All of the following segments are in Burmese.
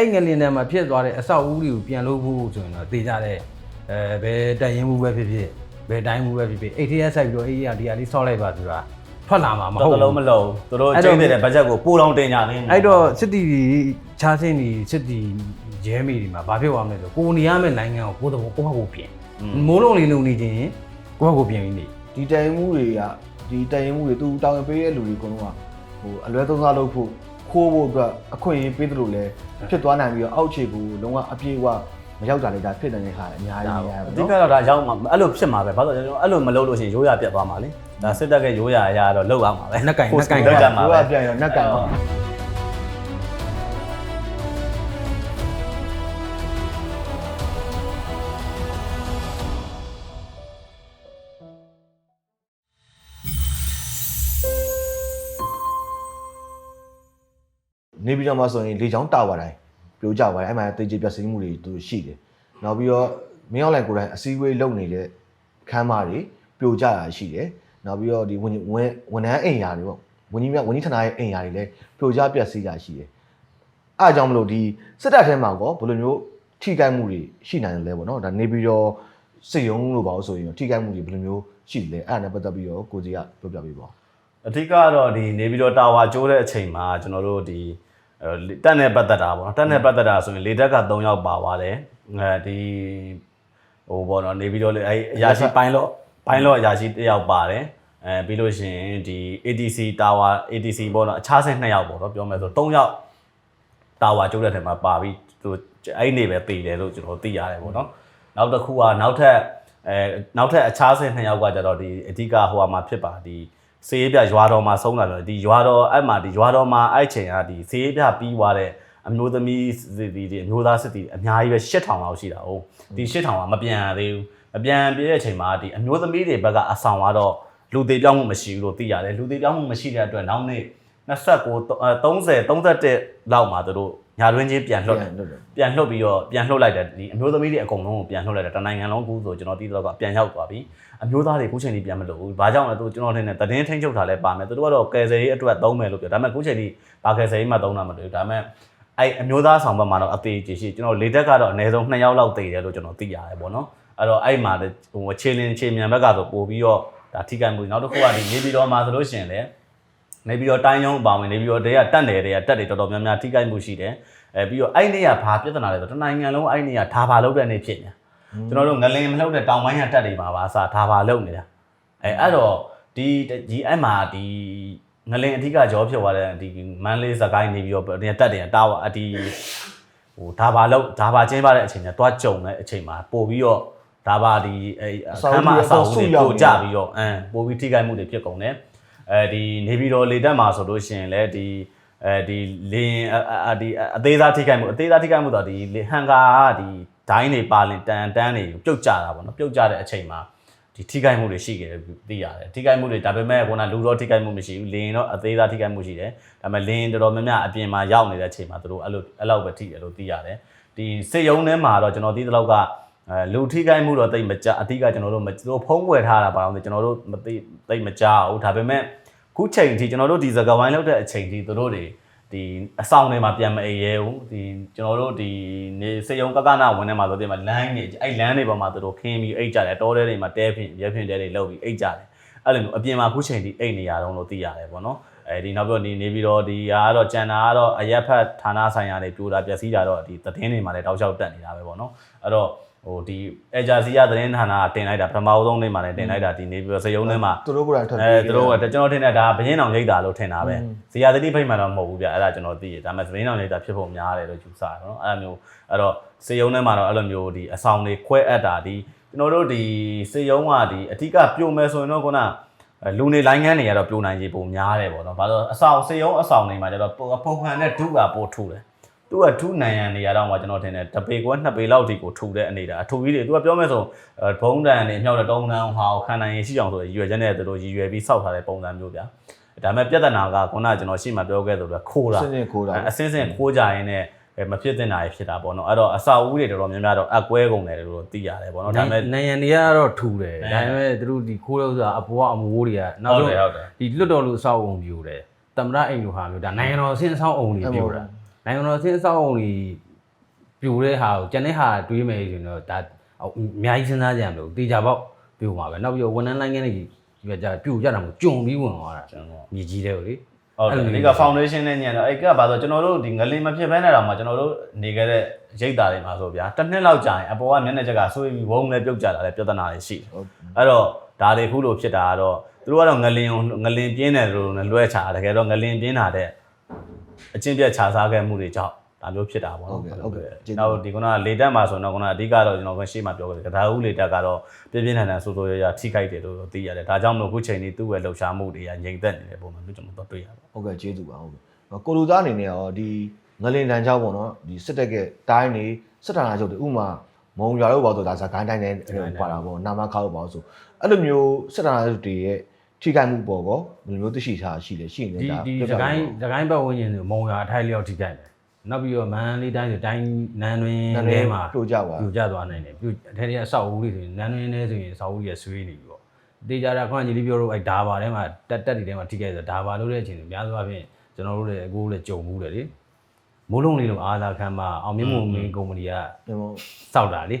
အဲ့ငလင်ထဲမှာဖြစ်သွားတဲ့အဆောက်အဦတွေကိုပြန်လုပ်ဖို့ဆိုရင်တော့တေချတဲ့အဲဘယ်တိုင်ရင်မှုပဲဖြစ်ဖြစ်ဘယ်တိုင်းမှုပဲဖြစ်ဖြစ်အဲ့ဒီကဆိုင်ပြီးတော့အေးရဒီကလေးဆောက်လိုက်ပါဆိုတာထွက်လာမှာမတော်ဟုတ်တော်လုံးမဘူးလုံးသူတို့အဲ့တော့ကျင်းတဲ့ဘတ်ဂျက်ကိုပိုးလောင်တင်ကြနေအဲ့တော့စစ်တီချားစင်းဒီစစ်တီရဲမေတွေမှာဘာဖြစ်သွားမလဲဆိုကိုနေရမယ့်နိုင်ငံကိုကိုယ်တော့ကိုယ့်ဟာကိုယ်ပြင်မိုးလုံးလေးလုံနေခြင်းကိုယ့်ဟာကိုယ်ပြင်ပြီးနေဒီတိုင်မှုတွေကဒီတိုင်မှုတွေသူတောင်းရင်ပေးတဲ့လူတွေအကုန်လုံးကဟိုအလွဲသုံးစားလုပ်ဖို့ ခိုးဖို့အတွက်အခွင့်အရေးပေးသလိုလဲဖြစ်သွားနိုင်ပြီးတော့အောက်ခြေကိုလုံးဝအပြည့်အဝမရောက်တာလေဒါဖြစ်နေတဲ့ခါအများကြီးများအပဲဓိနော်ကတော့ဒါရောက်မှာအဲ့လိုဖြစ်မှာပဲဘာလို့လဲအဲ့လိုမလုပ်လို့ရှိရင်ရိုးရပြတ်သွားမှာလေဒါစစ်တပ်ကရိုးရအရာတော့လောက်အောင်မှာပဲနှက်ကင်နှက်ကင်လောက်ကြမှာဘိုးပဲကပြန်ရောနက်ကန်တော့ နေပြည်တော်မှာဆိုရင်လေချောင်းတာဝါတိုင်းပြိုကျသွားတယ်အဲ့မှာတေးကြီးပြစီမှုတွေသူရှိတယ်နောက်ပြီးတော့မင်းအောင်လိုင်ကိုယ်တိုင်အစည်းအဝေးလုပ်နေတဲ့ခမ်းမတွေပြိုကျတာရှိတယ်နောက်ပြီးတော့ဒီဝန်ကြီးဝန်ဝန်ထမ်းအိမ်ယာတွေပေါ့ဝန်ကြီးမြဝန်ကြီးဌာနရဲ့အိမ်ယာတွေလည်းပြိုကျပြစီတာရှိတယ်အားကြောင့်မလို့ဒီစစ်တပ်ထဲမှာကောဘယ်လိုမျိုးထိခိုက်မှုတွေရှိနိုင်တယ်လဲပေါ့နော်ဒါနေပြည်တော်စစ်ရုံးလို့ပါလို့ဆိုရင်တော့ထိခိုက်မှုတွေဘယ်လိုမျိုးရှိတယ်လဲအဲ့ဒါနဲ့ပတ်သက်ပြီးတော့ကိုကြီးကပြောပြပေးပါဦးအဓိကတော့ဒီနေပြီးတော့တာဝါကျိုးတဲ့အချိန်မှာကျွန်တော်တို့ဒီအဲ တက်နဲ့ပတ်သက်တာပေါ့နော်တက်နဲ့ပတ်သက်တာဆိုရင်လေတက်က3ယောက်ပါသွားတယ်အဲဒီဟိုပေါ့နော်နေပြီးတော့လေအဲအရာရှိပိုင်းလော့ပိုင်းလော့အရာရှိတစ်ယောက်ပါတယ်အဲပြီးလို့ရှိရင်ဒီ ATC tower ATC ပေါ့နော်အခြားဆင်း2ယောက်ပေါ့နော်ပြောမယ်ဆို3ယောက်တာဝါကျိုးတဲ့ထဲမှာပါပြီးသူအဲ့နေပဲတည်တယ်လို့ကျွန်တော်သိရတယ်ပေါ့နော်နောက်တစ်ခုကနောက်ထပ်အဲနောက်ထပ်အခြားဆင်း2ယောက်ကကျတော့ဒီအဓိကဟိုဟာမှာဖြစ်ပါဒီ စေးပြရွာတော်မှာဆုံးလာတယ်ဒီရွာတော်အဲ့မှာဒီရွာတော်မှာအဲ့ချိန်ကဒီစေးပြပြီးသွားတဲ့အမျိုးသမီးစစ်တီဒီအမျိုးသားစစ်တီအများကြီးပဲ8000လောက်ရှိတာဟုတ်ဒီ8000ကမပြန်ရသေးဘူးမပြန်ပြည့်တဲ့အချိန်မှာဒီအမျိုးသမီးတွေဘက်ကအဆောင်ကတော့လူသေးပြောင်းမှုမရှိဘူးလို့သိရတယ်လူသေးပြောင်းမှုမရှိတဲ့အတွက်နောက်နေ့29 30 31လောက်မှာသူတို့ ညာတွင်းချင်းပြန်လွှတ်တယ်လွတ်တယ်ပြန်လှုပ်ပြီးတော့ပြန်လှုပ်လိုက်တယ်ဒီအမျိုးသမီးတွေအကုန်လုံးကိုပြန်လှုပ်လိုက်တယ်တနိုင်ငံလုံးကူဆိုကျွန်တော်တီးတော့ကပြန်ရောက်သွားပြီအမျိုးသားတွေခုချိန်ကြီးပြန်မလို့ဘူးဘာကြောင့်လဲသူကျွန်တော်ထင်တယ်တည်င်းထိန်းချုပ်ထားလဲပါမယ်သူတို့ကတော့ကယ်ဆယ်ရေးအတွက်သုံးမယ်လို့ပြောဒါပေမဲ့ခုချိန်ကြီးဘာကယ်ဆယ်ရေးမှသုံးတာမတွေ့ဘူးဒါပေမဲ့အဲ့အမျိုးသားဆောင်ဘက်မှာတော့အသေးကြီးရှိကျွန်တော်လေတက်ကတော့အနည်းဆုံး2ယောက်လောက်တည်တယ်လို့ကျွန်တော်သိရတယ်ပေါ့နော်အဲ့တော့အဲ့မှာလည်းဟိုခြေလင်းခြေမြန်ဘက်ကတော့ပို့ပြီးတော့ဒါထိခိုက်မှုနောက်တစ်ခုကဒီနေပြည်တော်မှာဆိုလို့ရှိရင်လည်း နေပြီးတော့တိုင်းရုံးအပါဝင်နေပြီးတော့တည်းကတက်တယ်တည်းကတက်တယ်တော်တော်များများထိခိုက်မှုရှိတယ်အဲပြီးတော့အဲ့နေ့ကဘာပြဿနာလဲဆိုတော့တနိုင်ငံလုံးအဲ့နေ့ကဒါဘာလုပ်တဲ့နေ့ဖြစ်နေကျွန်တော်တို့ငလင်မလှုပ်တဲ့တောင်ပိုင်းကတက်တွေပါပါအစားဒါဘာလုပ်နေတာအဲအဲ့တော့ဒီဒီအဲ့မှာဒီငလင်အဓိကကြောဖြစ်သွားတဲ့ဒီမန်လေးစကိုင်းနေပြီးတော့တည်းတက်တယ်တာဝအဒီဟိုဒါဘာလုပ်ဒါဘာကျင်းပတဲ့အချိန်ကျတွားကြုံတဲ့အချိန်မှာပို့ပြီးတော့ဒါဘာဒီအဲအခမ်းမအဆောင်တွေပို့ကြပြီးတော့အမ်ပို့ပြီးထိခိုက်မှုတွေဖြစ်ကုန်တယ် အဲဒီနေပြည်တော်လေတက်မှာဆိုလို့ရှိရင်လည်းဒီအဲဒီလင်းအဒီအသေးသားထိခိုက်မှုအသေးသားထိခိုက်မှုတော့ဒီဟန်ကာကဒီဒိုင်းတွေပါလင်တန်တန်းတွေပြုတ်ကျတာပေါ့နော်ပြုတ်ကျတဲ့အချိန်မှာဒီထိခိုက်မှုတွေရှိခဲ့တယ်သိရတယ်ထိခိုက်မှုတွေဒါပေမဲ့ခုနလူတော့ထိခိုက်မှုမရှိဘူးလင်းတော့အသေးသားထိခိုက်မှုရှိတယ်ဒါပေမဲ့လင်းတော်တော်များများအပြင်မှာရောက်နေတဲ့အချိန်မှာသူတို့အဲ့လိုအဲ့လောက်ပဲထိတယ်လို့သိရတယ်ဒီစစ်ရုံးထဲမှာတော့ကျွန်တော်သိတဲ့လောက်ကအဲလူထိခိုက်မှုတော့တိတ်မကြအဓိကကျွန်တော်တို့မသူတို့ဖုံးကွယ်ထားတာပါတော့ကျွန်တော်တို့မသိတိတ်မကြဘူးဒါပေမဲ့ ခုချိန်ထိကျွန်တော်တို့ဒီစကဝိုင်းလောက်တဲ့အချိန်ထိသူတို့တွေဒီအဆောင်တွေမှာပြန်မအိပ်ရဲဘူးဒီကျွန်တော်တို့ဒီနေစေယုံကကနာဝင်ထဲမှာဆိုတဲ့မှာလမ်းတွေအဲ့လမ်းတွေပေါ်မှာသူတို့ခင်းပြီးအိတ်ကြတယ်တောထဲတွေမှာတဲဖင်ရဲဖင်တဲတွေလောက်ပြီးအိတ်ကြတယ်အဲ့လိုမျိုးအပြင်မှာခုချိန်ထိအိတ်နေရတော့လို့သိရတယ်ပေါ့နော်အဲဒီနောက်ပြီးတော့ဒီနေပြီးတော့ဒီကတော့ကြံတာကတော့အရက်ဖက်ဌာနဆိုင်ရာတွေပြိုတာပျက်စီးတာတော့ဒီသတင်းတွေမှာလည်းတောက်လျှောက်တက်နေတာပဲပေါ့နော်အဲ့တော့ ဟိုဒီအဂျာစီရသတင်းဌာနကတင်လိုက်တာပထမဦးဆုံးနေ့မှာလည်းတင်လိုက်တာဒီနေပြီးတော့စေယုံထဲမှာသူတို့ကိုယ်တိုင်ထွက်အဲသူတို့ကကျွန်တော်ထင်တယ်ဒါဘရင်အောင်ရိတ်တာလို့ထင်တာပဲဇေယျသတိဖိတ်မှန်တော့မဟုတ်ဘူးဗျအဲ့ဒါကျွန်တော်သိတယ်ဒါပေမဲ့ဘရင်အောင်ရိတ်တာဖြစ်ဖို့များတယ်လို့ယူဆတယ်နော်အဲ့လိုမျိုးအဲ့တော့စေယုံထဲမှာတော့အဲ့လိုမျိုးဒီအဆောင်တွေခွဲအပ်တာဒီကျွန်တော်တို့ဒီစေယုံကဒီအဓိကပြုံမယ်ဆိုရင်တော့ခုနလူနေလိုင်းငန်းတွေကတော့ပြိုနိုင်ကြီးပုံများတယ်ပေါ့နော်ဘာလို့အဆောင်စေယုံအဆောင်တွေမှာကျတော့ပုံမှန်နဲ့ဒုကပို့ထူတယ် သူကထူနိုင်ရန်နေရာတော့မှကျွန်တော်ထင်တယ်တပေကွက်နှစ်ပေလောက်ထိကိုထူတဲ့အနေတာအထူကြီးတွေသူကပြောမယ်ဆိုဘုံတန်နေမြောက်တဲ့တုံးတန်းဟာကိုခံနိုင်ရင်ရှိအောင်ဆိုရည်ရွယ်ချက်နဲ့သူတို့ရည်ရွယ်ပြီးစောက်ထားတဲ့ပုံစံမျိုးဗျာဒါပေမဲ့ပြဿနာကခုနကကျွန်တော်ရှေ့မှာပြောခဲ့သလိုခိုးတာစင်းစင်းခိုးတာအစင်းစင်းခိုးကြရင်လည်းမဖြစ်တဲ့နာရီဖြစ်တာပေါ့နော်အဲ့တော့အစာဦးတွေတော်တော်များများတော့အကွဲကုန်တယ်လို့သိရတယ်ပေါ့နော်ဒါပေမဲ့နိုင်ငံတွေကတော့ထူတယ်အဲဒါပေမဲ့သူတို့ဒီခိုးလို့ဆိုတာအပေါ်ကအမိုးတွေကနောက်ဟုတ်ဆုံးတယ်ဟုတ်တယ်ဒီလွတ်တော်လူအဆောက်အုံပြိုတယ်တမရအိမ်လိုဟာမျိုးဒါနိုင်ငံတော်အဆင့်အဆောက်အုံတွေပြိုတာ နိုင်ငံတော်အဆင့်အဆောက်အုံတွေပြိုတဲ့ဟာကိုကျန်တဲ့ဟာတွေးမယ်ဆိုရင်တော့ဒါအများကြီးစဉ်းစားကြရမလို့တေချာပေါက်ပြိုမှာပဲနောက်ပြီးတော့ဝန်ထမ်းလိုင်းကနေဒီကကြပြိုကြတာမဟုတ်ကြုံပြီးဝင်သွားတာကျွန်တော်မြေကြီးတဲ့ကိုလေဟုတ်တယ်ဒီက foundation နဲ့ညံတော့အဲ့ကဘာဆိုကျွန်တော်တို့ဒီငလင်မဖြစ်ဘဲနဲ့တော့မှကျွန်တော်တို့နေခဲ့တဲ့ရိတ်တာတွေမှာဆိုဗျာတစ်နှစ်လောက်ကြာရင်အပေါ်ကမျက်နှာချက်ကဆွေးပြီးဝုန်းနဲ့ပြုတ်ကြတာလည်းပြဿနာတွေရှိတယ်ဟုတ်အဲ့တော့ဒါတွေခုလိုဖြစ်တာကတော့သူတို့ကတော့ငလင်ကိုငလင်ပြင်းတယ်လို့လွှဲချတာတကယ်တော့ငလင်ပြင်းတာတဲ့ အချင်းပြတ်ခြားစားခဲ့မှုတွေကြောင့်ဒါမျိုးဖြစ်တာပေါ့နော်ဟုတ်ကဲ့နောက်ဒီကုနာလေတက်မှာဆိုတော့ကုနာအဓိကတော့ကျွန်တော်ကရှေ့မှာပြောခဲ့တယ်ကဒါဦးလေတက်ကတော့ပြင်းပြင်းထန်ထန်ဆိုးဆိုးရွားရွားထိခိုက်တယ်လို့သိရတယ်ဒါကြောင့်မလို့အခုချိန်นี้သူ့ရဲ့လှုပ်ရှားမှုတွေကငြိမ်သက်နေတဲ့ပုံမှန်မျိုးကျွန်တော်တွေ့ရပါတယ်ဟုတ်ကဲ့ကျေးဇူးပါဟုတ်ကဲ့ကိုလူသားအနေနဲ့ရောဒီငလင်တန်ကြောင့်ပေါ့နော်ဒီစစ်တက်ကတိုင်းနေစစ်တာနာချုပ်တွေဥမာမုံရွာလို့ပေါ့ဆိုဒါစကိုင်းတိုင်းနဲ့ပါတာပေါ့နာမခါလို့ပေါ့ဆိုအဲ့လိုမျိုးစစ်တာနာချုပ်တွေရဲ့ ထိခိုက်မှုပေါ့ကောဘယ်လိုမျိုးသိရှိထားရှိလဲရှိနေဒီဒါဒီစကိုင်းစကိုင်းဘက်ဝန်းကျင်ဆိုမုံရွာအထိုက်လျောက်ထိကြိုက်တယ်နောက်ပြီးတော့မန်လေးတိုင်းဆိုတိုင်းနန်းတွင်ထဲမှာပြိုကြပါပြိုကျသွားနိုင်တယ်ပြိုအထက်ကအဆောက်အဦတွေဆိုရင်နန်းတွင်ထဲဆိုရင်အဆောက်အဦကြီးဆွေးနေပြီပေါ့တေချာတာခွန်ကြီးလေးပြောလို့အဲဒါဘာထဲမှာတက်တက်တွေထဲမှာထိခိုက်ဆိုဒါဘာလို့တဲ့အချိန်တွေအများစုအပြင်ကျွန်တော်တို့လည်းအကိုလည်းကြုံမှုတယ်လေမိုးလုံးလေးလိုအားသာခံမှာအောင်မြင့်မှုမင်းကုမ္ပဏီကဒီမောစောက်တာလေ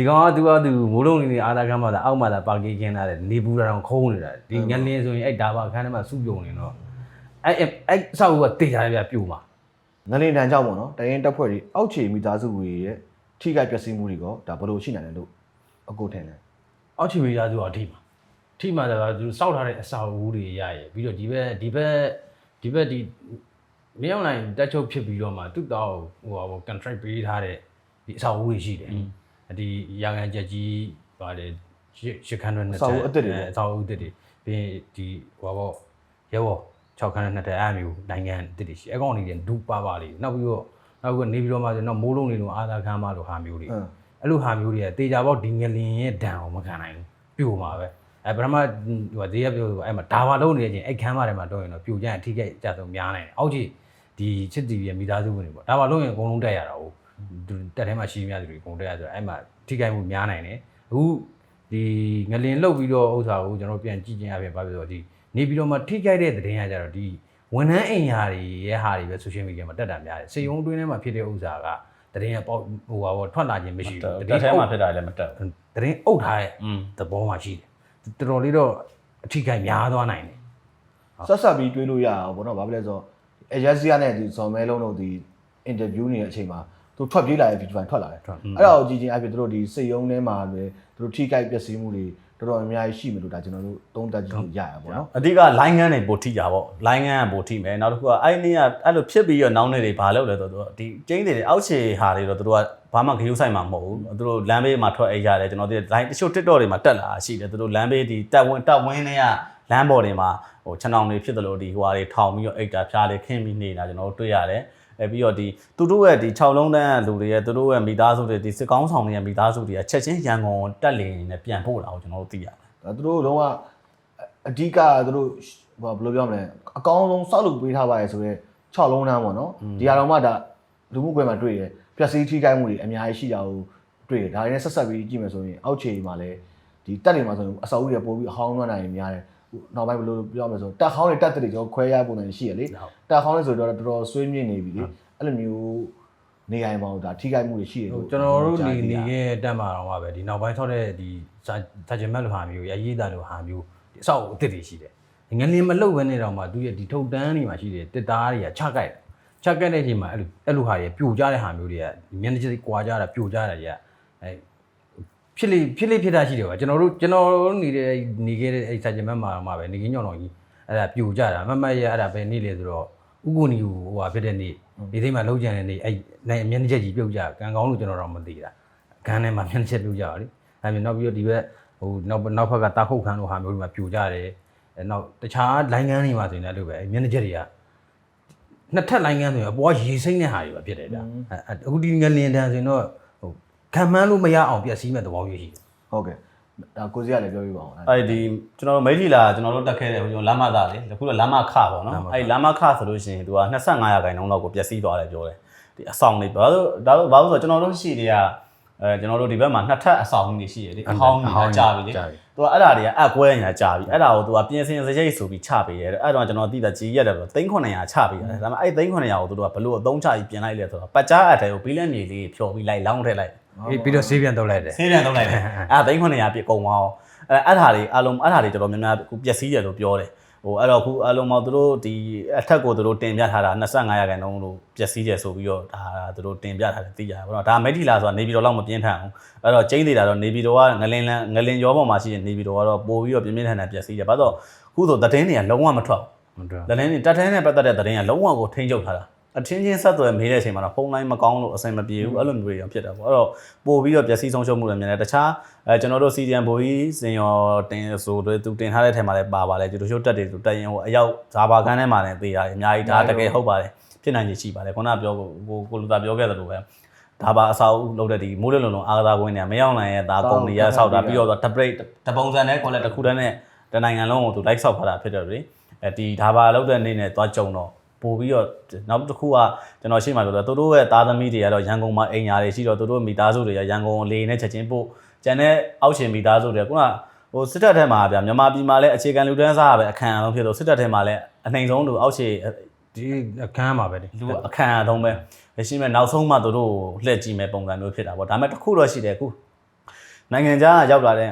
ဒီကောင်ကသူကသူမိုးလုံးနေအာသာခမ်းမှာလာအောက်မှာလာပါကီခင်းလာတယ်နေပူတာတော့ခုံးနေတာဒီငလင်းဆိုရင်အဲ့ဒါဘာခန်းထဲမှာစုပြုံနေတော့အဲ့အဲ့အဆောက်ကတေချာတယ်ဗျပြိုမှာငလင်းတန်ကြောက်ပေါ့နော်တရင်တက်ဖွဲ့ကြီးအောက်ခြေမိသားစုတွေရဲ့ထိခိုက်ပျက်စီးမှုတွေကဒါဘယ်လိုရှိနိုင်လဲလို့အကိုထင်တယ်အောက်ခြေမိသားစုကအထိမှာထိမှာတော့သူစောက်ထားတဲ့အဆောက်အဦတွေရရပြီးတော့ဒီဘက်ဒီဘက်ဒီဘက်ဒီမြောင်းလိုင်းတက်ချုပ်ဖြစ်ပြီးတော့မှသူ့တောက်ဟိုဟာ contract ပေးထားတဲ့ဒီအဆောက်အဦတွေရှိတယ် ဒီရာခံချက်ကြီးပါတယ်ရှစ်ခန်းတွေနဲ့အစာအုပ်အစ်စ်တွေပြီးရင်ဒီဟိုဘောရဲဘော6ခန်းနဲ့နှစ်ထပ်အဲ့မျိုးနိုင်ငံအစ်စ်တွေရှိအကောင်နေတယ်ဒူပါပါလေးနောက်ပြီးတော့နောက်ကနေပြီးတော့မှဆိုတော့မိုးလုံးနေလို့အာသာခမ်းမလို့ဟာမျိုးတွေဟမ်အဲ့လိုဟာမျိုးတွေကတေချာပေါက်ဒီငလင်ရဲ့ဒဏ်အောင်မခံနိုင်ဘူးပြိုမှာပဲအဲပထမဟိုဈေးရပြောဆိုအဲ့မှာဒါပါလုံးနေတဲ့အချိန်အဲ့ခမ်းမထဲမှာတော့ရင်တော့ပြိုကြရင်အထိခိုက်အကြဆုံးများနိုင်တယ်အောက်ကြီးဒီချစ်တီရဲ့မိသားစုဝင်တွေပေါ့ဒါပါလုံးရင်အကုန်လုံးတက်ရတာဟုတ် တက်ထဲမှာရှိများသူတွေအကုန်တက်ရဆိုတော့အဲ့မှာထိခိုက်မှုများနိုင်တယ်အခုဒီငလင်လုတ်ပြီးတော့ဥစ္စာကိုကျွန်တော်ပြန်ကြည့်ခြင်းအပြင်ဘာဖြစ်လို့ဒီနေပြီးတော့မှထိခိုက်တဲ့သတင်းကကြတော့ဒီဝန်ထမ်းအိမ်ယာတွေရဲ့ဟာတွေပဲ social media မှာတက်တာများတယ်စေယုံအတွင်းထဲမှာဖြစ်တဲ့ဥစ္စာကသတင်းကပေါ့ဟိုဟာပေါ့ထွက်လာခြင်းမရှိဘူးတက်ထဲမှာဖြစ်တာလည်းမတက်ဘူးတရင်အုပ်ထားတဲ့อืมသဘောမှရှိတယ်တော်တော်လေးတော့အထီးကိုက်များသွားနိုင်တယ်ဆက်ဆက်ပြီးတွေးလို့ရအောင်ပေါ့နော်ဘာဖြစ်လဲဆိုတော့အရက်စီယာနဲ့ဒီဇော်မဲလုံးတို့ဒီအင်တာဗျူးနေတဲ့အချိန်မှာ သူထွက်ပြေးလာတဲ့ဗီဒီယိုဖိုင်ထွက်လာတယ်အဲ့ဒါကိုကြည့်ချင်းအဖြစ်သူတို့ဒီစိတ်ယုံထဲမှာလည်းသူတို့ထိခိုက်ပျက်စီးမှုတွေတော်တော်များများရှိမယ်လို့ဒါကျွန်တော်တို့သုံးသပ်ကြည့်လို့ရရပါပေါ့နော်အဓိက line ငန်းတွေပို့ထိကြပေါ့ line ငန်းကပို့ထိမယ်နောက်တစ်ခုကအဲ့နေ့ကအဲ့လိုဖြစ်ပြီးတော့နောင်းနေတွေဘာလုပ်လဲဆိုတော့ဒီကျင်းတွေအောက်ခြေဟာတွေတော့သူတို့ကဘာမှဂရုစိုက်မှာမဟုတ်ဘူးသူတို့လမ်းဘေးမှာထွက်အိတ်ရတယ်ကျွန်တော်တို့ line တချို့ TikTok တွေမှာတက်လာရှိတယ်သူတို့လမ်းဘေးဒီတက်ဝင်းတက်ဝင်းတွေကလမ်းပေါ်တွေမှာဟိုခြံအောင်တွေဖြစ်တယ်လို့ဒီဟိုဟာတွေထောင်ပြီးတော့အိတ်တာဖျားတွေခင်းပြီးနေတာကျွန်တော်တို့တွေ့ရတယ် အဲပြီးတော့ဒီသူတို့ရဲ့ဒီ6လုံးတန်းလူတွေရဲ့သူတို့ရဲ့မိသားစုတွေဒီစစ်ကောင်းဆောင်တွေရဲ့မိသားစုတွေကချက်ချင်းရန်ကုန်တက်လင်းနေပြန်ပို့တာကိုကျွန်တော်တို့သိရတယ်ဒါသူတို့လုံးဝအဓိကသူတို့ဟိုဘယ်လိုပြောမလဲအကောင်းဆုံးစောက်လုပ်ပေးထားပါရဲဆိုတော့6လုံးတန်းပေါ့နော်ဒီအရောင်မှဒါလူမှုကွယ်မှာတွေ့တယ်ပျက်စီးထိခိုက်မှုတွေအများကြီးရှိတာကိုတွေ့တယ်ဒါတွေနဲ့ဆက်ဆက်ပြီးကြည့်မယ်ဆိုရင်အောက်ခြေမှာလည်းဒီတက်တွေမှာဆိုရင်အစောအုပ်တွေပို့ပြီးအဟောင်းလွှမ်းနိုင်များတယ် နောက်ပိုင်းဘယ်လိုပြောမလဲဆိုတက်ဟောင်းတွေတက်တွေကျွန်တော်ခွဲရပုံနဲ့ရှိရလေတက်ဟောင်းတွေဆိုတော့တော်တော်ဆွေးမြင့်နေပြီလေအဲ့လိုမျိုးနေရာမှာဒါထိခိုက်မှုတွေရှိတယ်ဟိုလို့ကျွန်တော်တို့နေနေခဲ့တက်မှာတော့ပဲဒီနောက်ပိုင်းဆောက်တဲ့ဒီစာချင်မက်လိုဟာမျိုးရရေးတာလိုဟာမျိုးဒီအဆောက်အသစ်တွေရှိတယ်ငလင်းမလုတ်ဘဲနေတော့မှသူရဲ့ဒီထုတ်တန်းတွေမှာရှိတယ်တစ်သားတွေကချကက်ချကက်တဲ့အချိန်မှာအဲ့လိုအဲ့လိုဟာတွေပြိုကျတဲ့ဟာမျိုးတွေကမျက်နှာချင်းကွာကြတာပြိုကျတာတွေကအဲ ဖြစ်လေဖြစ်လေဖြစ်တာရှိတယ်ကွာကျွန်တော်တို့ကျွန်တော်တို့နေတဲ့နေခဲ့တဲ့အဲ့စာချင်မက်မှာတော့မှပဲနေကင်းညောင်းတော်ကြီးအဲ့ဒါပြိုကျတာမမရဲ့အဲ့ဒါပဲနေလေဆိုတော့ဥက္ကိုနီကိုဟိုဟာဖြစ်တဲ့နေ့ဒီသိမ်းမှာလုံးကြံတဲ့နေ့အဲ့နိုင်မျက်နှာချက်ကြီးပြုတ်ကြကံကောင်းလို့ကျွန်တော်တော့မသိတာကန်းထဲမှာမျက်နှာချက်ပြုတ်ကြပါလေအဲ့မျိုးနောက်ပြီးတော့ဒီဘက်ဟိုနောက်နောက်ဘက်ကတာခုတ်ခန်းလိုဟာမျိုးတွေမှာပြိုကြတယ်အဲနောက်တခြားလိုင်းကန်းတွေမှာဆိုရင်လည်းအဲ့လိုပဲအဲ့မျက်နှာချက်တွေကနှစ်ထပ်လိုင်းကန်းဆိုရင်အပေါ်ကရေစိမ့်တဲ့ဟာတွေပဲဖြစ်တယ်ဗျအဲအခုဒီငလင်တန်းဆိုရင်တော့ဟို ခံမှန်းလို့မရအောင်ပျက်စီးမဲ့သဘောမျိုးရှိတယ်ဟုတ်ကဲ့ဒါကိုစီကလည်းပြောပြပါအောင်အဲ့ဒီကျွန်တော်တို့မိထီလာကျွန်တော်တို့တက်ခဲ့တဲ့ဟိုကျွန်တော်လမ်းမသားလေအခုတော့လမ်းမခပေါ့နော်အဲ့ဒီလမ်းမခဆိုလို့ရှိရင်သူက25ရာခိုင်နှုန်းလောက်ကိုပျက်စီးသွားတယ်ပြောတယ်ဒီအဆောင်တွေဘာလို့ဒါလို့ဘာလို့ဆိုတော့ကျွန်တော်တို့ရှိတွေကဟအဲကျွန်တော်တို့ဒီဘက်မှာနှစ်ထပ်အဆောင်ကြီးရှိရလေအဟောင်းကြီးကကြာပြီလေကြာပြီသူကအဲ့ဒါတွေကအကွဲညာကြာပြီအဲ့ဒါကိုသူကပြင်ဆင်စရိတ်ဆိုပြီးချပေးရတယ်အဲ့တော့ကျွန်တော်သိတာကြီးရတယ်ဆိုတော့3900ချပေးရတယ်ဒါပေမဲ့အဲ့3900ကိုသူတို့ကဘလို့အသုံးချပြီးပြင်လိုက်လဲဆိုတော့ပတ်ကြားအတဲကိုဘီလန်မြေလေးဖြော်ပြီးလိုက်လောင်းထည့်လိုက် အေးပြီးတော့ဆေးပြန်တော့လိုက်တယ်ဆေးပြန်သုံးလိုက်တယ်အဲ့ဒါ3900ပြည့်ကုန်သွားအောင်အဲ့အဲ့ဒါတွေအလုံးအဲ့ဒါတွေတော်တော်များများခုပျက်စီးရလို့ပြောတယ်ဟိုအဲ့တော့ခုအလုံးမောသူတို့ဒီအထက်ကိုသူတို့တင်ပြထားတာ25ရာခိုင်နှုန်းလို့ပျက်စီးတယ်ဆိုပြီးတော့ဒါသူတို့တင်ပြထားတယ်သိကြတယ်ပေါ့နော်ဒါမိထီလာဆိုတာနေပြည်တော်လောက်မပြင်းထန်ဘူးအဲ့တော့ကျင်းသေးတာတော့နေပြည်တော်ကငလင်လန်ငလင်ရောပေါ်မှာရှိတဲ့နေပြည်တော်ကတော့ပို့ပြီးတော့ပြင်းပြင်းထန်ထန်ပျက်စီးတယ်ဘာလို့ခုဆိုသတင်းတွေကလုံးဝမထွက်ဘူးဟုတ်တယ်သတင်းတွေတက်ထဲနဲ့ပတ်သက်တဲ့သတင်းကလုံးဝကိုထိန်းချုပ်ထားတာ အချင်းချင်းဆက်သွယ်မေးတဲ့အချိန်မှာတော့ဖုန်းလိုင်းမကောင်းလို့အဆင်မပြေဘူးအဲ့လိုမျိုးတွေရောဖြစ်တာပေါ့အဲ့တော့ပို့ပြီးတော့ပျက်စီးဆုံးရှုံးမှုတွေမြင်တယ်တခြားအဲကျွန်တော်တို့စီဒီအမ်ဘိုကြီးစင်ရောတင်ဆိုတွေသူတင်ထားတဲ့ထဲမှာလည်းပါပါတယ်ကျတို့ရှိုးတက်တွေသူတက်ရင်ဟိုအရောက်ဇာဘာကန်းထဲမှာလည်းသေးတာအများကြီးဒါတကယ်ဟုတ်ပါတယ်ဖြစ်နိုင်ခြေရှိပါတယ်ခုနပြောကိုကိုလူသားပြောခဲ့သလိုပဲဒါပါအစာအုပ်လုပ်တဲ့ဒီမိုးလလုံးလုံးအားကစားကွင်းတွေကမရောက်နိုင်ရဲ့ဒါကုမ္ပဏီကဆောက်တာပြီးတော့တပရိတ်တပုံစံနဲ့ခေါ်လက်တစ်ခုတည်းနဲ့တနိုင်ငံလုံးကိုသူလိုက်ဆောက်ထားတာဖြစ်တယ်လေအဲဒီဒါပါလုပ်တဲ့နေ့နဲ့သွားကြုံတော့ ပို့ပြီးတော့နောက်တစ်ခုကကျွန်တော်ရှေ့မှာပြောတာသူတို့ရဲ့သားသမီးတွေကတော့ရန်ကုန်မှာအိမ်ညာတွေရှိတော့သူတို့မိသားစုတွေကရန်ကုန်လေနဲ့ချက်ချင်းပို့ကျန်တဲ့အောက်ရှင်မိသားစုတွေခုနဟိုစစ်တပ်ထဲမှာဗျာမြန်မာပြည်မှာလည်းအခြေခံလူတန်းစားပဲအခမ်းအနားဖြစ်တော့စစ်တပ်ထဲမှာလည်းအနှိမ်ဆုံးလူအောက်ရှင်ဒီအခန်းမှာပဲလေလူအခမ်းအနားဆုံးပဲရှိမဲ့နောက်ဆုံးမှသူတို့ကိုလှည့်ကြည့်မဲ့ပုံစံမျိုးဖြစ်တာပေါ့ဒါပေမဲ့တစ်ခုတော့ရှိတယ်အခုနိုင်ငံခြားကရောက်လာတဲ့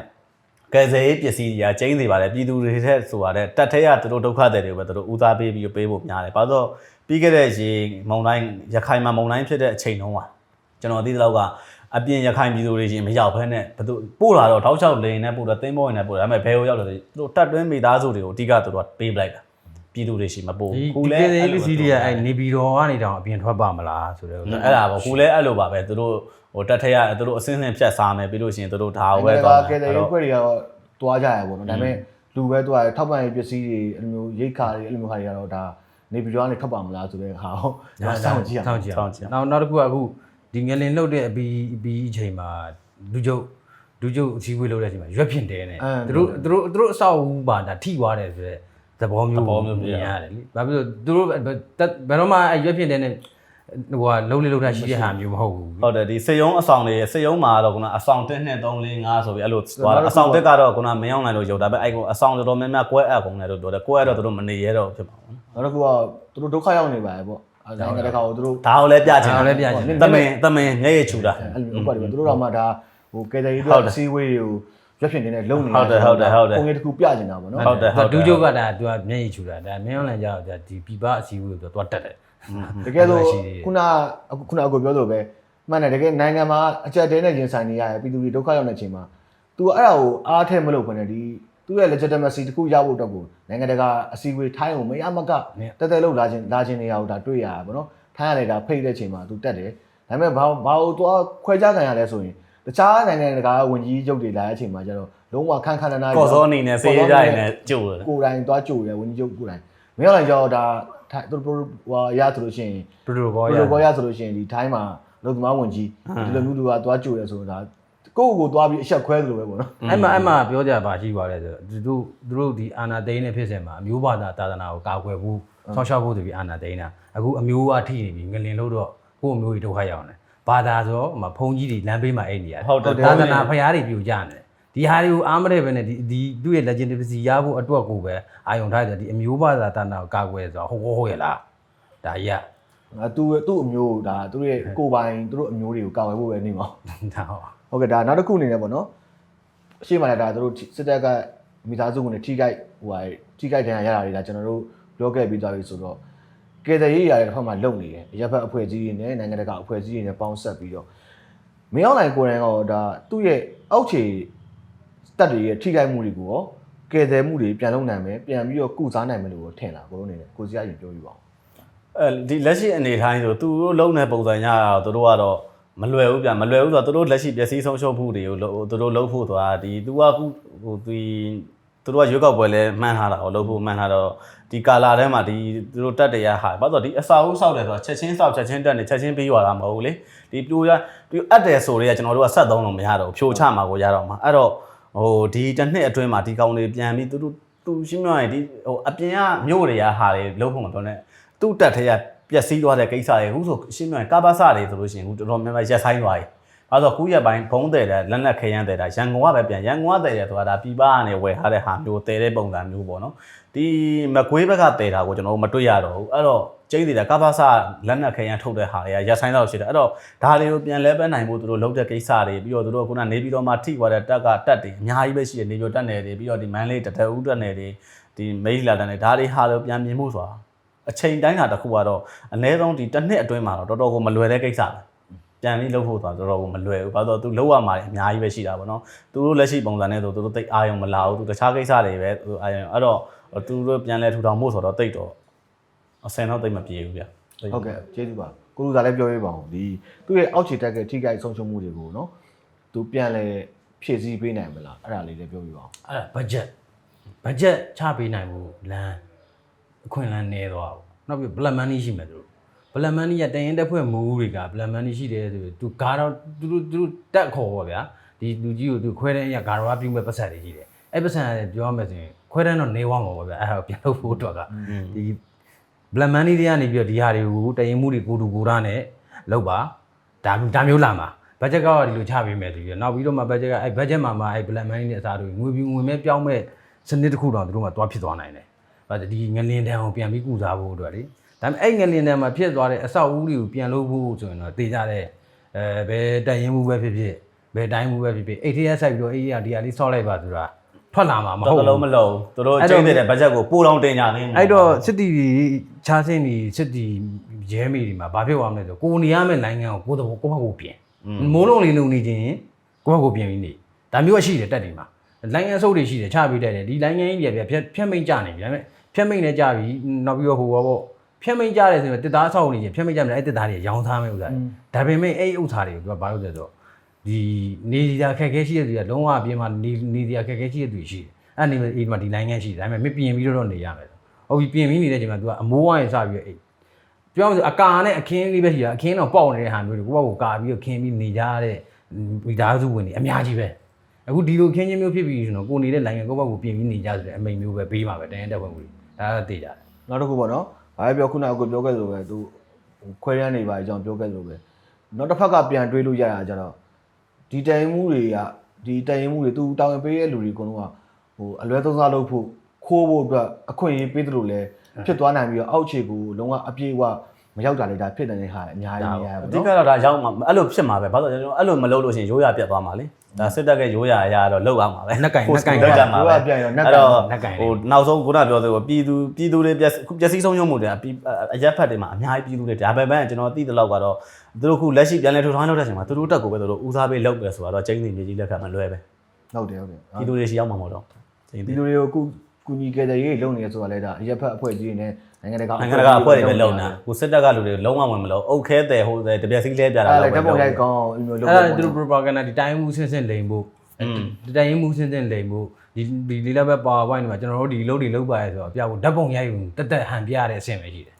ကယ်ဆယ်ရေးပစ္စည်းတွေကကျင်းနေပါတယ်ပြည်သူတွေထက်ဆိုရတဲ့တက်ထဲကသူတို့ဒုက္ခတွေတွေပဲသူတို့ဦးစားပေးပြီးပေးဖို့များတယ်ဘာလို့ပြီးခဲ့တဲ့ရေမုံတိုင်းရခိုင်မှာမုံတိုင်းဖြစ်တဲ့အချိန်တုန်းကကျွန်တော်သိတဲ့လောက်ကအပြင်ရခိုင်ပြည်သူတွေရှင်မရောက်ဘဲနဲ့ဘသူပို့လာတော့ထောက်ချောက်လိန်နဲ့ပို့တော့တင်းမောနဲ့ပို့တယ်ဒါပေမဲ့ဘယ်ကိုရောက်လဲသူတို့တက်တွင်းမိသားစုတွေကိုအဓိကသူတို့ကပေးပလိုက်တာပြည်သူတွေရှင်မပို့ဒီဘူးဒီကေသေးပစ္စည်းတွေကအဲ့နေပြည်တော်ကနေတောင်အပြင်ထွက်ပါမလားဆိုတော့အဲ့ဒါပေါ့ကိုလည်းအဲ့လိုပါပဲသူတို့ ဟိုတက်ထက်ရသူတို့အစင်းစင်းဖြတ်စားမယ်ပြီးလို့ရှိရင်သူတို့ဒါကိုပဲပဲတော့ကဲတဲ့ရုပ်ခွက်တွေကတော့တွားကြရပေါ့နော်ဒါပေမဲ့လူပဲတွားရထောက်ပံ့ရေးပစ္စည်းတွေအဲ့လိုမျိုးရိတ်ခါတွေအဲ့လိုမျိုးခါတွေကတော့ဒါနေပြည်တော်ကနေထွက်ပါမလားဆိုတဲ့ဟာကိုဒါစောင့်ကြည့်ရစောင့်ကြည့်အောင်နောက်နောက်တစ်ခုကအခုဒီငလင်လှုပ်တဲ့အပီအပီအချိန်မှာလူကျုပ်လူကျုပ်အစည်းအဝေးလုပ်တဲ့အချိန်မှာရွက်ဖြင့်တဲနေသူတို့သူတို့သူတို့အဆောက်အဦပါဒါထိသွားတယ်ဆိုတော့သဘောမျိုးမြင်ရတယ်လေဘာဖြစ်လို့သူတို့ဘယ်တော့မှရွက်ဖြင့်တဲနေ ဟိုကလုံးလေးလုံးထားရှိတဲ့ဟာမျိုးမဟုတ်ဘူးဟုတ်တယ်ဒီစေယုံအဆောင်တွေစေယုံမှာတော့ခုနအဆောင်1 2 3 4 5ဆိုပြီးအဲ့လိုသွားတာအဆောင်1ကတော့ခုနမရောက်နိုင်လို့ရုပ်ဒါပေမဲ့အဲ့ကိုအဆောင်တော်တော်များများကွဲအပ်ကုန်တယ်လို့ပြောတယ်ကွဲတော့သူတို့မနေရတော့ဖြစ်ပါဘူးနောက်တစ်ခုကသူတို့ဒုက္ခရောက်နေပါတယ်ပေါ့အဲဒါနိုင်ငံတကာကိုသူတို့ဒါကိုလည်းပြချင်ဒါကိုလည်းပြချင်တယ်တမင်တမင်မျက်ရည်ချူတာအဲ့လိုဥပဒေပဲသူတို့တော့မှဒါဟိုကဲတဲ့ရေးတော့အစည်းအဝေးတွေကိုရွက်ဖြင့်တင်တဲ့လုံနေပုံလေးတစ်ခုပြချင်တာပေါ့နော်ဟုတ်တယ်ဟုတ်တယ်ဒူးကျုပ်ကဒါသူကမျက်ရည်ချူတာဒါမင်းအောင်လည်းကြောက်ဒါဒီပြပအစည်းအဝေးကိုသူသွားတက်တယ် တကယ်လို့ခုနခုနအကိုပြောလို့ပဲမှန်တယ်တကယ်နိုင်ငံမှာအကြက်တဲနဲ့ရင်ဆိုင်နေရတဲ့ပြည်သူတွေဒုက္ခရောက်နေချိန်မှာ तू အဲ့ဒါကိုအားထည့်မလို့ဘယ်နဲ့ဒီသူ့ရဲ့ legitimacy တခုရဖို့အတွက်ကိုနိုင်ငံတကာအစည်းအဝေးထိုင်းအောင်မရမကတဲတဲလို့လာခြင်းလာခြင်းနေရအောင်ဒါတွေ့ရတာပေါ့နော်ထိုင်းရလေဒါဖိတ်တဲ့ချိန်မှာ तू တက်တယ်ဒါပေမဲ့ဘာဘာကိုသွားခွဲခြားခံရလဲဆိုရင်တခြားနိုင်ငံတကာဝန်ကြီးချုပ်တွေလာတဲ့အချိန်မှာကျတော့လုံးဝခန့်ခန့်နာနာကော်စောအနေနဲ့စေးရရနေကြို့ကိုယ်တိုင်သွားကြို့ရဝန်ကြီးချုပ်ကိုယ်တိုင် မင်းအောင်လည်းကြောဒါသူတို့ဟိုရဆိုလို့ရှိရင်ပရိုဘောဘရယ်လိုပေါ်ရဆိုလို့ရှိရင်ဒီထိုင်းမှာလုံသမားဝင်ကြီးဒီလိုမျိုးသူကသွားကြိုတယ်ဆိုတာကိုယ့်ကိုယ်သွားပြီးအဆက်ခွဲသလိုပဲပေါ့နော်အဲ့မှာအဲ့မှာပြောကြပါရှိပါတယ်ဆိုတော့သူတို့သူတို့ဒီအာနာသိန်းနဲ့ဖြစ်စဉ်မှာအမျိုးဘာသာသာသနာကိုကာကွယ်ဖို့ဆောင်းရှောက်ဖို့ဆိုပြီးအာနာသိန်းတာအခုအမျိုးအထိနေပြီငလင်လို့တော့ကိုယ့်အမျိုးကြီးဒုက္ခရောက်နေဘာသာဆိုတော့ဟိုမှာဘုံကြီးတွေလမ်းဘေးမှာအိတ်နေရတယ်ဟုတ်တယ် သာသနာဖရားတွေပြူကြနေတယ် ဒီဟာတွေကိုအားမရပဲနဲ့ဒီဒီသူ့ရဲ့ legitimacy ရဖို့အတွက်ကိုပဲအာယုံထားတယ်ဒီအမျိုးဘာသာသာသနာကိုကာကွယ်ဆိုတော့ဟုတ်ဟုတ်ရဲ့လားဒါကြီးကငါသူ့သူ့အမျိုးဒါသူတို့ရဲ့ကိုယ်ပိုင်သူတို့အမျိုးတွေကိုကာဝယ်ဖို့ပဲနေမှာဒါဟုတ်ဟုတ်ကဲ့ဒါနောက်တစ်ခုအနေနဲ့ပေါ့နော်အရှိမလဲဒါသူတို့စစ်တပ်ကမိသားစုကနေထိခိုက်ဟိုဟာထိခိုက်ဒဏ်ရာရတာတွေဒါကျွန်တော်တို့ပြောခဲ့ပြီးသွားပြီဆိုတော့ကယ်ဆယ်ရေးရတဲ့တစ်ဖက်မှာလုံနေတယ်ရပ်ဖက်အဖွဲ့အစည်းတွေနဲ့နိုင်ငံတကာအဖွဲ့အစည်းတွေနဲ့ပေါင်းဆက်ပြီးတော့မင်းအောင်လိုင်ကိုယ်တိုင်ကဒါသူ့ရဲ့အောက်ခြေ တက်တွေရဲ့ထိခိုက်မှုတွေကိုရောကယ်ဆယ်မှုတွေပြန်လုပ်နိုင်မယ်ပြန်ပြီးတော့ကုစားနိုင်မယ်လို့ထင်တာကိုလိုနေတယ်ကိုစီကရင်ပြောပြပါဦးအဲဒီလက်ရှိအနေထိုင်းဆိုသူတို့လုံတဲ့ပုံစံညတာတော့သူတို့ကတော့မလွယ်ဘူးဗျမလွယ်ဘူးဆိုတော့သူတို့လက်ရှိပျက်စီးဆုံးရှုံးမှုတွေကိုသူတို့လှုပ်ဖို့သွားဒီသူကခုဟိုဒီသူတို့ကရွေးကောက်ပွဲလဲမှန်းထားတာကိုလှုပ်ဖို့မှန်းထားတော့ဒီကာလာထဲမှာဒီသူတို့တက်တရားဟာဘာလို့ဒီအစာအုပ်ဆောက်တယ်ဆိုတော့ချက်ချင်းဆောက်ချက်ချင်းတက်နေချက်ချင်းပြီးရတာမဟုတ်ဘူးလေဒီပြိုရပြိုအပ်တယ်ဆိုတော့ကျွန်တော်တို့ကဆက်သုံးလို့မရတော့ဖြိုချမှာကိုရတော့မှာအဲ့တော့ ဟိုဒီတစ်နှစ်အတွင်းမှာဒီကောင်တွေပြန်ပြီးသူတို့သူရှင်းပြရင်ဒီဟိုအပြင်ကမြို့တွေကဟာတွေလှုပ်ဖို့မပြောနဲ့သူ့တက်ထဲကပျက်စီးသွားတဲ့ကိစ္စတွေအခုဆိုရှင်းပြရင်ကာဘာစတွေဆိုလို့ရှိရင်အခုတော်တော်များများရက်ဆိုင်သွားပြီ အဲဆိုခုရက်ပိုင်းဘုံတဲ့တဲ့လက်လက်ခရမ်းတဲ့တာရန်ကုန်ကပဲပြန်ရန်ကုန်ကတဲ့တယ်ဆိုတာဒါပြပကနေဝယ်ထားတဲ့ဟာမျိုးတဲတဲ့ပုံစံမျိုးပေါ့နော်ဒီမကွေးဘက်ကတဲတာကိုကျွန်တော်တို့မတွေ့ရတော့ဘူးအဲ့တော့ကျိန်းသေးတာကပ္ပစလက်လက်ခရမ်းထုတ်တဲ့ဟာတွေကရဆိုင်တော့ရှိတယ်အဲ့တော့ဒါတွေကိုပြန်လဲပဲနိုင်ဖို့သူတို့လုပ်တဲ့ကိစ္စတွေပြီးတော့သူတို့ခုနနေပြီးတော့မှထိသွားတဲ့တက်ကတက်တွေအများကြီးပဲရှိတယ်နေပြီးတော့တက်နယ်တွေပြီးတော့ဒီမန်းလေးတတအူးတက်နယ်တွေဒီမိတ်လာတက်နယ်ဒါတွေဟာလို့ပြန်မြင်မှုဆိုတာအချိန်တိုင်းတာတစ်ခုကတော့အနည်းဆုံးဒီတစ်နှစ်အတွင်းမှာတော့တော်တော်ကိုမလွယ်တဲ့ကိစ္စပဲ ပြန်ပြီးလုပ်ဖို့ဆိုတော့တော်တော်ကိုမလွယ်ဘူး။ဘာလို့လဲဆိုတော့ तू လောက်ရမှာအများကြီးပဲရှိတာပေါ့နော်။ तू တို့လက်ရှိပုံစံနဲ့ဆိုသူတို့တိတ်အာရုံမလာဘူး။ तू တခြားကိစ္စတွေပဲသူအာရုံအဲ့တော့ तू တို့ပြန်လဲထူထောင်ဖို့ဆိုတော့တိတ်တော့အစင်တော့တိတ်မပြေဘူးဗျ။ ဟုတ်ကဲ့ကျေးဇူးပါကိုလူစားလည်းပြောရပါအောင်ဒီသူ့ရဲ့အောက်ခြေတက်ကထိခိုက်ဆုံးရှုံးမှုတွေကိုနော်သူပြန်လဲဖြည့်ဆည်းပေးနိုင်မလားအဲ့ဒါလေးလည်းပြောပြပါအောင် အဲ့ဒါ budget budget ချပေးနိုင်ဖို့လမ်းအခွင့်အလမ်းနည်းသွားဘူးနောက်ပြီး black money ရှိမယ်သူတို့ black money ကတရင်တက်ဖွဲ့မူတွေက black money ရှိတယ်ဆိုသူကားတော့သူတို့သူတို့တက်ခေါ်ပါဗျာဒီလူကြီးကိုသူခွဲတဲ့အရာဂါရဝပြုမဲ့ပတ်စံတွေရှိတယ်အဲ့ပတ်စံတွေပြောရမယ်ဆိုရင်ခွဲတဲ့တော့နေဝမှာပါဗျာအဲ့ဒါကိုပြန်လုပ်ဖို့အတွက်ကဒီ black money တွေကနေပြီးတော့ဒီဟာတွေကိုတရင်မှုတွေကိုတူကိုရနဲ့လောက်ပါဒါဒါမျိုးလာမှာ budget ကဒီလိုချပေးမယ်ဆိုပြီးတော့နောက်ပြီးတော့မှ budget ကအဲ့ budget မှာမှအဲ့ black money နဲ့အစားတို့ငွေပြီးငွေမဲ့ပြောင်းမဲ့စနစ်တစ်ခုတော့တို့မှသွားဖြစ်သွားနိုင်တယ်။ဘာလို့ဒီငလင်တန်းကိုပြန်ပြီးကုစားဖို့အတွက်လေ။ ဒါပေမဲ့အဲ့ငလင်တန်းမှာဖြစ်သွားတဲ့အဆောက်အဦတွေကိုပြန်လုပ်ဖို့ဆိုရင်တော့တေးကြတဲ့အဲဘယ်တန်ရင်မှုပဲဖြစ်ဖြစ်ဘယ်တိုင်းမှုပဲဖြစ်ဖြစ်အိတ်ထရဆိုင်ပြီးတော့အေးရဒီဟာလေးဆော့လိုက်ပါဆိုတာထွက်လာမှာမတော်ဟုတ်တော်လုံးမဘူးလုံးသူတို့အဲ့တော့ကျင်းတဲ့ဘတ်ဂျက်ကိုပိုတောင်တင်ကြသေးတယ်အဲ့တော့စစ်တီချားစင်းဒီစစ်တီရဲမေတွေမှာဘာဖြစ်သွားမလဲဆိုကိုနေရမယ့်နိုင်ငံကိုကိုယ်တော့ကိုယ့်ဘက်ကိုပြင်မိုးလုံးလေးလုံနေခြင်းကိုယ့်ဘက်ကိုပြင်ပြီးနေဒါမျိုးကရှိတယ်တက်တွေမှာနိုင်ငံအဆုပ်တွေရှိတယ်ချပေးတတ်တယ်ဒီနိုင်ငံကြီးတွေပြဖြတ်မိတ်ကြနေပြီဒါပေမဲ့ဖြတ်မိတ်နဲ့ကြပြီနောက်ပြီးတော့ဟိုဘောပေါ့ ဖြတ်မိတ်ကြတယ်ဆိုရင်တစ်သားဆောက်နေခြင်းဖြတ်မိတ်ကြမယ်အဲ့တစ်သားတွေရောင်းစားမယ့်ဥစ္စာတွေဒါပေမဲ့အဲ့ဥစ္စာတွေကိုသူကဘာလို့လဲဆိုတော့ဒီနေဒီတာခက်ခဲရှိတဲ့သူကလုံးဝအပြင်မှာနေနေဒီတာခက်ခဲရှိတဲ့သူရှိတယ်အဲ့နေဒီမှာဒီနိုင်ငံရှိတယ်ဒါပေမဲ့မပြင်ပြီးတော့နေရမယ်ဟုတ်ပြီပြင်ပြီးနေတဲ့အချိန်မှာ तू ကအမိုးဝိုင်းစပြီးတော့အိတ်ပြောရမလို့အကာနဲ့အခင်းလေးပဲရှိတာအခင်းတော့ပေါက်နေတဲ့ဟာမျိုးတွေကိုယ့်ဘက်ကိုကာပြီးတော့ခင်းပြီးနေကြတဲ့မိသားစုဝင်တွေအများကြီးပဲအခုဒီလိုခင်းချင်းမျိုးဖြစ်ပြီးဆိုတော့ကိုနေတဲ့နိုင်ငံကိုယ့်ဘက်ကိုပြင်ပြီးနေကြဆိုတဲ့အမိန်မျိုးပဲပေးမှာပဲတရင်တက်ဝင်ဝင်ဒါကသိကြတယ်နောက်တစ်ခုပေါ့နော် ဘာပဲပြောခုနကကိုပြောခဲ့သလိုပဲသူခွဲရမ်းနေပါအကြောင်းပြောခဲ့သလိုပဲနောက်တစ်ဖက်ကပြန်တွေးလို့ရတာကြတော့ဒီတိုင်မှုတွေကဒီတိုင်မှုတွေသူတောင်းပေးတဲ့လူတွေအကုန်လုံးကဟိုအလွဲသုံးစားလုပ်ဖို့ခိုးဖို့အတွက်အခွင့်အရေးပေးတယ်လို့လည်းဖြစ်သွားနိုင်ပြီးတော့အောက်ခြေကိုလုံးဝအပြေအဝ မရောက်တာလေဒါဖြစ်နေတဲ့ဟာအများကြီးနေရပါအတော့ဓိကတော့ဒါရောက်မှာအဲ့လိုဖြစ်မှာပဲဘာလို့လဲကျွန်တော်အဲ့လိုမလုပ်လို့ရှိရင်ရိုးရာပြတ်သွားမှာလေဒါစစ်တပ်ကရိုးရာအရာတော့လောက်အောင်မှာပဲနှက်ကင်နှက်ကင်လောက်ကြမှာပဲရိုးရာပြန်ရောနှက်ကင်အဲ့တော့နှက်ကင်ဟိုနောက်ဆုံးခုနပြောသလိုပြည်သူပြည်သူတွေပျက်ခုပျက်စီးဆုံးရှုံးမှုတွေအအရက်ဖက်တွေမှာအများကြီးပြည်သူတွေဒါပေမဲ့ကျွန်တော်သိတဲ့လောက်ကတော့သူတို့ခုလက်ရှိပြန်လဲထူထောင်လုပ်တဲ့အချိန်မှာသူတို့တက်ကိုပဲသူတို့ဦးစားပေးလုပ်ပဲဆိုတော့ကျင်းစီမြေကြီးလက်ခံမလွဲပဲဟုတ်တယ်ဟုတ်တယ်ပြည်သူတွေရှိရောက်မှာမဟုတ်တော့ကျင်းဒီစီလိုတွေကိုကုကုညီကယ်တဲ့ရေးလုံနေရဆိုတာလဲဒါအရက်ဖက်အဖွဲ့ကြီးတွေနဲ့ နိုင်ငံတကာနိုင်ငံတကာအဖွဲ့တွေပဲလုံတာကိုစစ်တပ်ကလူတွေလုံးဝဝင်မလို့အုတ်ခဲတဲ့ဟိုတဲ့တပြက်စီးလဲပြတာအဲ့လို့ဒါဓာတ်ပုံရိုက်ကောင်းအောင်အမျိုးလုပ်အဲ့ဒါသူတို့ propaganda ဒီတိုင်းမှုဆင်းဆင်းလိန်ဖို့ဒီတိုင်းမှုဆင်းဆင်းလိန်ဖို့ဒီဒီလေးလည်းပဲ powerpoint တွေမှာကျွန်တော်တို့ဒီလုံးတွေလုံးပါရဲဆိုတော့ပြဖို့ဓာတ်ပုံရိုက်ယူတက်တက်ဟန်ပြရတဲ့အဆင့်ပဲရှိတယ်